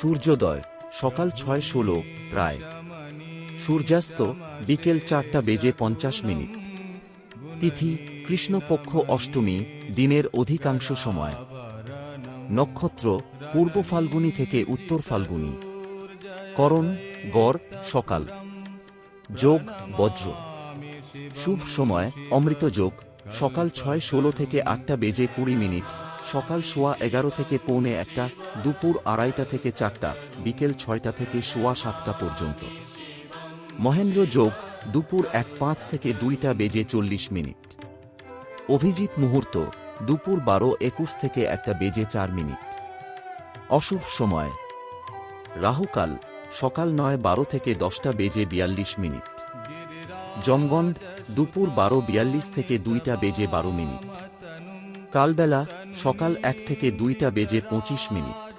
সূর্যোদয়, সকাল ছয় ষোলো, প্রায়। সূর্যাস্ত বিকেল চারটা বেজে পঞ্চাশ মিনিট। তিথি, কৃষ্ণপক্ষ অষ্টমী, দিনের অধিকাংশ সময়। নক্ষত্র, পূর্ব ফাল্গুনী থেকে উত্তর ফাল্গুনি। করণ, গড়, সকাল। যোগ, বজ্র। শুভ সময়, অমৃত যোগ, সকাল ছয় ষোলো থেকে আটটা বেজে কুড়ি মিনিট। সকাল সোয়া এগারো থেকে পৌনে একটা, দুপুর আড়াইটা থেকে চারটা, বিকেল ছয়টা থেকে সোয়া সাতটা পর্যন্ত। মহেন্দ্র যোগ দুপুর এক পাঁচ থেকে দুইটা বেজে চল্লিশ মিনিট। অভিজিৎ মুহূর্ত দুপুর বারো একুশ থেকে একটা বেজে চার মিনিট। অশুভ সময়। রাহুকাল সকাল নয় বারো থেকে দশটা বেজে বিয়াল্লিশ মিনিট। জমগণ্ড দুপুর বারো বিয়াল্লিশ থেকে দুইটা বেজে বারো মিনিট। কালবেলা সকাল এক থেকে দুইটা বেজে পঁচিশ মিনিট।